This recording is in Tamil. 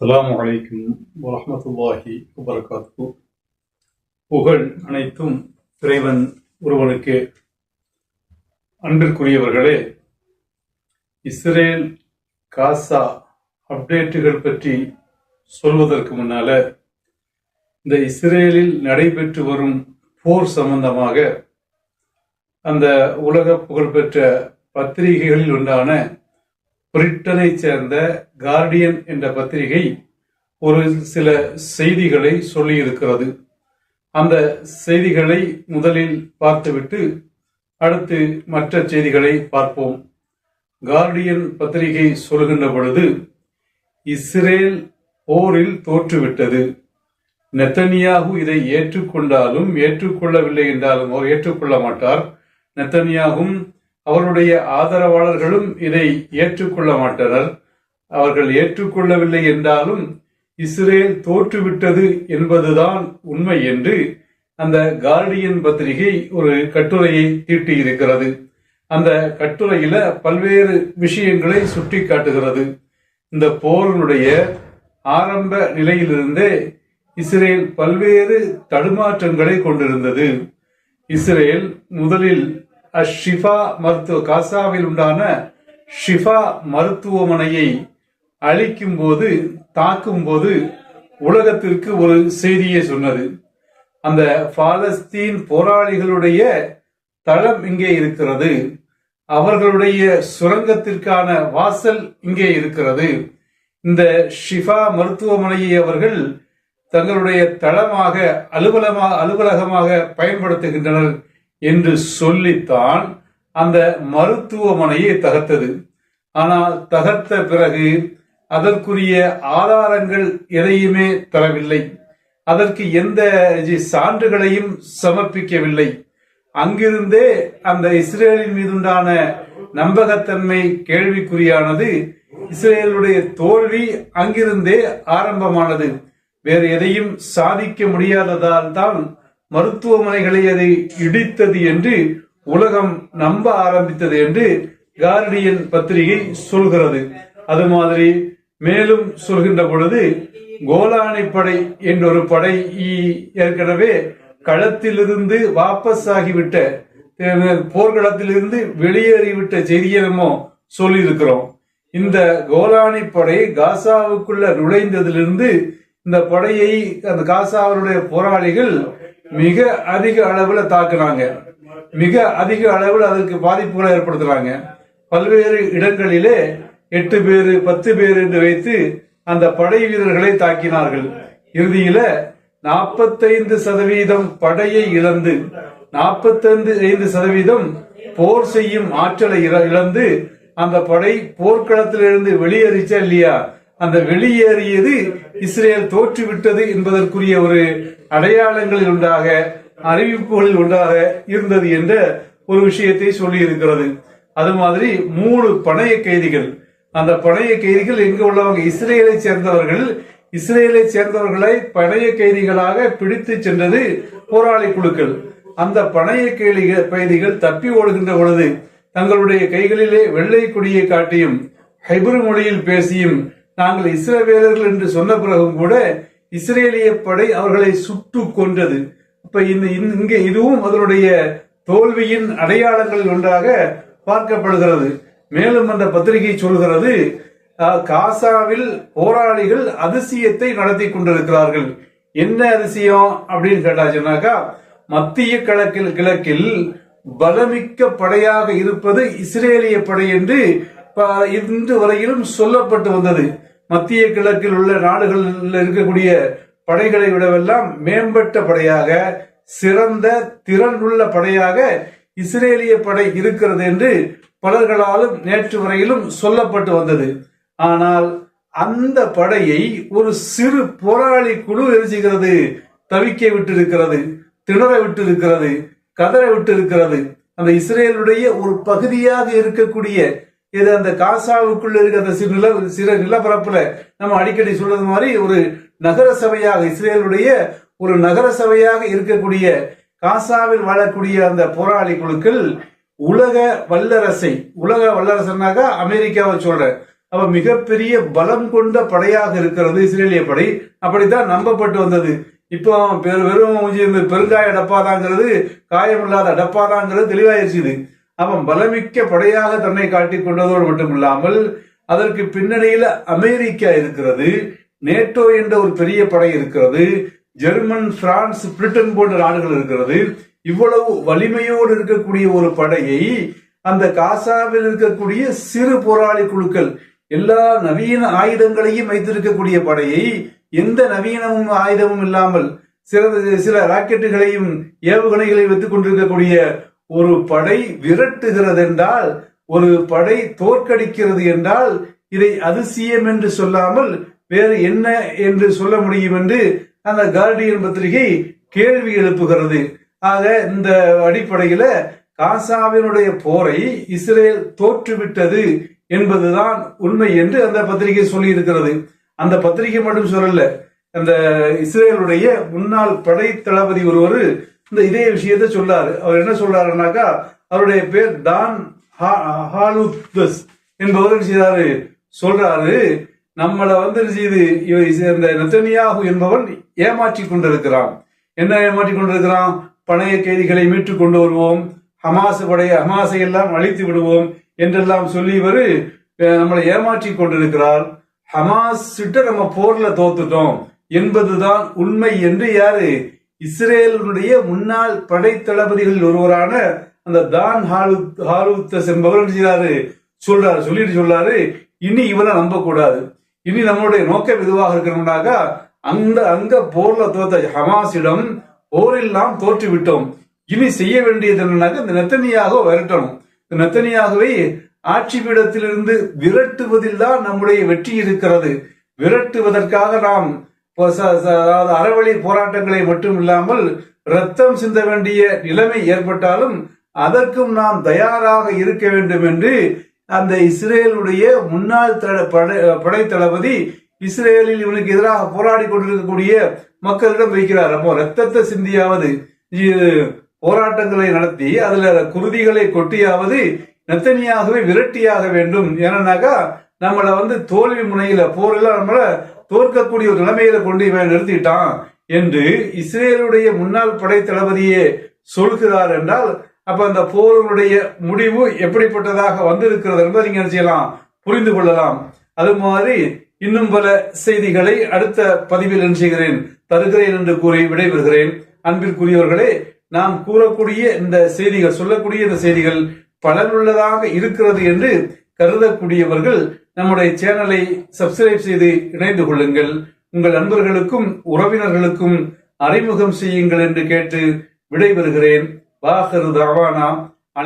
அஸ்ஸலாமு அலைக்கும் வரமத்துல்லாஹி வபரகாத்து புகழ் அனைத்தும் இறைவன் ஒருவனுக்கு அன்பிற்குரியவர்களே இஸ்ரேல் காசா அப்டேட்டுகள் பற்றி சொல்வதற்கு முன்னால இந்த இஸ்ரேலில் நடைபெற்று வரும் போர் சம்பந்தமாக அந்த உலக புகழ்பெற்ற பத்திரிகைகளில் உண்டான பிரிட்டனை சேர்ந்த கார்டியன் என்ற பத்திரிகை ஒரு சில செய்திகளை சொல்லியிருக்கிறது. அந்த செய்திகளை முதலில் பார்த்துவிட்டு அடுத்து மற்ற செய்திகளை பார்ப்போம். கார்டியன் பத்திரிகை சொல்கின்ற பொழுது இஸ்ரேல் போரில் தோற்றுவிட்டது. நெத்தனியாகு இதை ஏற்றுக்கொண்டாலும் ஏற்றுக்கொள்ளவில்லை என்றாலும் அவர் ஏற்றுக்கொள்ள மாட்டார். நெத்தனியாகும் அவருடைய ஆதரவாளர்களும் இதை ஏற்றுக்கொள்ள மாட்டனர். அவர்கள் ஏற்றுக்கொள்ளவில்லை என்றாலும் இஸ்ரேல் தோற்றுவிட்டது என்பதுதான் உண்மை என்று அந்த கார்டியன் பத்திரிகை ஒரு கட்டுரையை தீட்டியிருக்கிறது. அந்த கட்டுரையில பல்வேறு விஷயங்களை சுட்டி காட்டுகிறது இந்த போரினுடைய ஆரம்ப நிலையிலிருந்தே இஸ்ரேல் பல்வேறு தடுமாற்றங்களை கொண்டிருந்தது. இஸ்ரேல் முதலில் அஷிஃபா மருத்துவ காசாவில் உண்டான ஷிஃபா மருத்துவமனையை அழிக்கும் போது தாக்கும் போது உலகத்திற்கு ஒரு செய்தியை சொன்னது. அந்த பாலஸ்தீன் போராளிகளுடைய தளம் இங்கே இருக்கிறது. அவர்களுடைய சுரங்கத்திற்கான வாசல் இங்கே இருக்கிறது. இந்த ஷிஃபா மருத்துவமனையை அவர்கள் தங்களுடைய தளமாக அலுவலமாக அலுவலகமாக பயன்படுத்துகின்றனர். என்று சொல்லித்தான் அந்த மருத்துவமனையை தகர்த்தது. ஆனால் தகர்த்த பிறகு அதற்குரிய ஆதாரங்கள் எதையுமே தரவில்லை. அதற்கு எந்த சான்றுகளையும் சமர்ப்பிக்கவில்லை. அங்கிருந்தே அந்த இஸ்ரேலின் மீதுண்டான நம்பகத்தன்மை கேள்விக்குறியானது இஸ்ரேலுடைய தோல்வி அங்கிருந்தே ஆரம்பமானது. வேறு எதையும் சாதிக்க முடியாததால் தான் மருத்துவமனைகளை அதை இடித்தது என்று உலகம் நம்ப ஆரம்பித்தது என்று கார்டியன் பத்திரிகை சொல்கிறது. அது மாதிரி மேலும் சொல்கின்ற பொழுது கோலானி படை என்ற ஒரு படை ஏற்கனவே களத்திலிருந்து வாபஸ் ஆகிவிட்ட போர்க்களத்திலிருந்து வெளியேறிவிட்ட செய்தியை நம்ம இந்த கோலானி படை காசாவுக்குள்ள நுழைந்ததிலிருந்து இந்த படையை அந்த காசாவினுடைய போராளிகள் மிக அதிக அளவுல தாக்குனாங்க மிக அதிக அளவில் அதற்கு பாதிப்புகளை ஏற்படுத்துறாங்க. பல்வேறு இடங்களிலே எட்டு பேரு பத்து பேர் என்று வைத்து அந்த படை வீரர்களை தாக்கினார்கள். இறுதியில நாற்பத்தைந்து சதவீதம் படையை இழந்து நாற்பத்தைந்து ஐந்து சதவீதம் போர் செய்யும் ஆற்றலை இழந்து அந்த படை போர்க்களத்திலிருந்து வெளியேறிச்சா இல்லையா? அந்த வெளியேறியது இஸ்ரேல் தோற்றுவிட்டது என்பதற்குரிய ஒரு அடையாளங்களில் உண்டாக அறிவிப்புகளில் உண்டாக இருந்தது என்ற ஒரு விஷயத்தை சொல்லி இருக்கிறது அது மாதிரி மூணு பணைய கைதிகள். அந்த பணைய கைதிகள் எங்கு உள்ளவங்க? இஸ்ரேலை சேர்ந்தவர்கள். இஸ்ரேலை சேர்ந்தவர்களை பணைய கைதிகளாக பிடித்து சென்றது போராளி குழுக்கள். அந்த பணைய கைதிகள் தப்பி ஓடுகின்ற பொழுது தங்களுடைய கைகளிலே வெள்ளை கொடியை காட்டியும் ஹைபர் மொழியில் பேசியும் நாங்கள் இஸ்ரேவேலர்கள் என்று சொன்ன பிறகும் கூட இஸ்ரேலிய படை அவர்களை சுட்டு கொன்றது. இப்ப இந்த இங்கே இதுவும் அதனுடைய தோல்வியின் அடையாளங்களில் ஒன்றாக பார்க்கப்படுகிறது. மேலும் அந்த பத்திரிகை சொல்கிறது காசாவில் போராளிகள் அதிசயத்தை நடத்தி கொண்டிருக்கிறார்கள். என்ன அதிசயம் அப்படின்னு கேட்டாச்சுனாக்கா மத்திய கிழக்கில் கிழக்கில் பலமிக்க படையாக இருப்பது இஸ்ரேலிய படை என்று இன்று வரையிலும் சொல்லப்பட்டு வந்தது. மத்திய கிழக்கில் உள்ள நாடுகளில் இருக்கக்கூடிய படைகளை விடவெல்லாம் மேம்பட்ட படையாக சிறந்த திறன் உள்ள படையாக இஸ்ரேலிய படை இருக்கிறது என்று பலர்களாலும் நேற்று வரையிலும் சொல்லப்பட்டு வந்தது. ஆனால் அந்த படையை ஒரு சிறு போராளி குழு எரிஞ்சுகிறது தவிக்க விட்டிருக்கிறது திணற விட்டிருக்கிறது கதற விட்டு இருக்கிறது அந்த இஸ்ரேலுடைய ஒரு பகுதியாக இருக்கக்கூடிய இது அந்த காசாவுக்குள்ள இருக்க அந்த சிறு நில சிறு நிலப்பரப்புல நம்ம அடிக்கடி சொல்றது மாதிரி ஒரு நகர சபையாக இஸ்ரேலுடைய ஒரு நகர சபையாக இருக்கக்கூடிய காசாவில் வாழக்கூடிய அந்த போராளி குழுக்கள் உலக வல்லரசை உலக வல்லரசனாக அமெரிக்காவை சொல்ற அப்ப மிகப்பெரிய பலம் கொண்ட படையாக இருக்கிறது இஸ்ரேலிய படை. அப்படித்தான் நம்பப்பட்டு வந்தது. இப்போ பெரு- வெறும் இந்த பெருங்காய டப்பாதாங்கிறது காயமில்லாத டப்பாதாங்கிறது தெளிவாயிருச்சுது. அவன் பலமிக்க படையாக தன்னை காட்டிக் கொண்டதோடு மட்டுமில்லாமல் அதற்கு பின்னணியில அமெரிக்கா இருக்கிறது நேட்டோ என்ற ஒரு பெரிய படை இருக்கிறது ஜெர்மன் பிரான்ஸ் பிரிட்டன் போன்ற நாடுகள் இருக்கிறது. இவ்வளவு வலிமையோடு இருக்கக்கூடிய ஒரு படையை அந்த காசாவில் இருக்கக்கூடிய சிறு போராளி குழுக்கள் எல்லா நவீன ஆயுதங்களையும் வைத்திருக்கக்கூடிய படையை எந்த நவீனமும் ஆயுதமும் இல்லாமல் சில சில ராக்கெட்டுகளையும் ஏவுகணைகளையும் வைத்துக் கொண்டிருக்கக்கூடிய ஒரு படை விரட்டுகிறது என்றால் ஒரு படை தோற்கடிக்கிறது என்றால் இதை அதிசயம் என்று சொல்லாமல் வேறு என்ன என்று சொல்ல முடியும் என்று அந்த கார்டியன் பத்திரிகை கேள்வி எழுப்புகிறது. ஆக இந்த அடிப்படையில காசாவினுடைய போரை இஸ்ரேல் தோற்றுவிட்டது என்பதுதான் உண்மை என்று அந்த பத்திரிகை சொல்லி இருக்கிறது அந்த பத்திரிகை மட்டும் சொல்லல அந்த இஸ்ரேலுடைய முன்னாள் படை தளபதி ஒருவர் இந்த இதே விஷயத்தை சொல்லாரு. அவர் என்ன சொல்றாருனாக்கா அவருடைய பேர் டான் ஹா- ஹாலுத்தஸ் என்பவர் என்ன செய்தாரு? சொல்றாரு நம்மளை வந்து செய்து இவ- இந்த நெத்தனியாகு என்பவன் ஏமாற்றி கொண்டிருக்கிறான். என்ன ஏமாற்றி கொண்டிருக்கிறான்? பணைய கைதிகளை மீட்டு கொண்டு வருவோம். ஹமாஸ் படைய ஹமாஸை எல்லாம் அழித்து விடுவோம் என்றெல்லாம் சொல்லி இவர் நம்மளை ஏமாற்றி கொண்டிருக்கிறார். ஹமாஸ் கிட்ட நம்ம போர்ல தோத்துட்டோம் என்பதுதான் உண்மை என்று யாரு இஸ்ரேலுடைய முன்னாள் படை தளபதிகளில் ஒருவரான அந்த தான் ஹாலு- என்பவர் என்ன செய்யறாரு சொல்றாரு சொல்லிட்டு சொல்றாரு இனி இவனை நம்ப கூடாது இனி நம்மளுடைய நோக்கம் இதுவாக இருக்கணும்னாக்கா அந்த அங்க போர்ல தோத்த ஹமாஸிடம் போரில் நாம் தோற்று விட்டோம் இனி செய்ய வேண்டியது என்னன்னாக்க இந்த நெத்தனியாக விரட்டணும். இந்த நெத்தனியாகவே ஆட்சி பீடத்திலிருந்து விரட்டுவதில் தான் நம்முடைய வெற்றி இருக்கிறது. விரட்டுவதற்காக நாம் அதாவது அறவழி போராட்டங்களை மட்டும் இல்லாமல் ரத்தம் சிந்த வேண்டிய நிலைமை ஏற்பட்டாலும் அதற்கும் நாம் தயாராக இருக்க வேண்டும் என்று அந்த இஸ்ரேலுடைய முன்னாள் தட- படை- தளபதி இஸ்ரேலில் இவனுக்கு எதிராக போராடி கொண்டிருக்கக்கூடிய மக்களிடம் வைக்கிறார். அப்போ ரத்தத்தை சிந்தியாவது போராட்டங்களை நடத்தி அதுல குருதிகளை கொட்டியாவது நெத்தனியாகவே விரட்டியாக வேண்டும். ஏன்னாக்கா நம்மளை வந்து தோல்வி முனையில போரில் நம்மள தோற்கக்கூடிய ஒரு நிலைமையில கொண்டு இவன் நிறுத்திட்டான் என்று இஸ்ரேலுடைய முன்னாள் படை தளபதியே சொல்கிறார் என்றால் அப்ப அந்த போருடைய முடிவு எப்படிப்பட்டதாக வந்திருக்கிறது என்பதை நீங்க என்ன செய்யலாம் புரிந்து கொள்ளலாம். அது மாதிரி இன்னும் பல செய்திகளை அடுத்த பதிவில் என்ன செய்கிறேன் தருகிறேன் என்று கூறி விடைபெறுகிறேன். அன்பிற்குரியவர்களே நாம் கூறக்கூடிய இந்த செய்திகள் சொல்லக்கூடிய இந்த செய்திகள் பலனுள்ளதாக இருக்கிறது என்று கருதக்கூடியவர்கள் நம்முடைய சேனலை சப்ஸ்கிரைப் செய்து இணைந்து கொள்ளுங்கள். உங்கள் நண்பர்களுக்கும் உறவினர்களுக்கும் அறிமுகம் செய்யுங்கள் என்று கேட்டு விடைபெறுகிறேன். வாகரு தவானா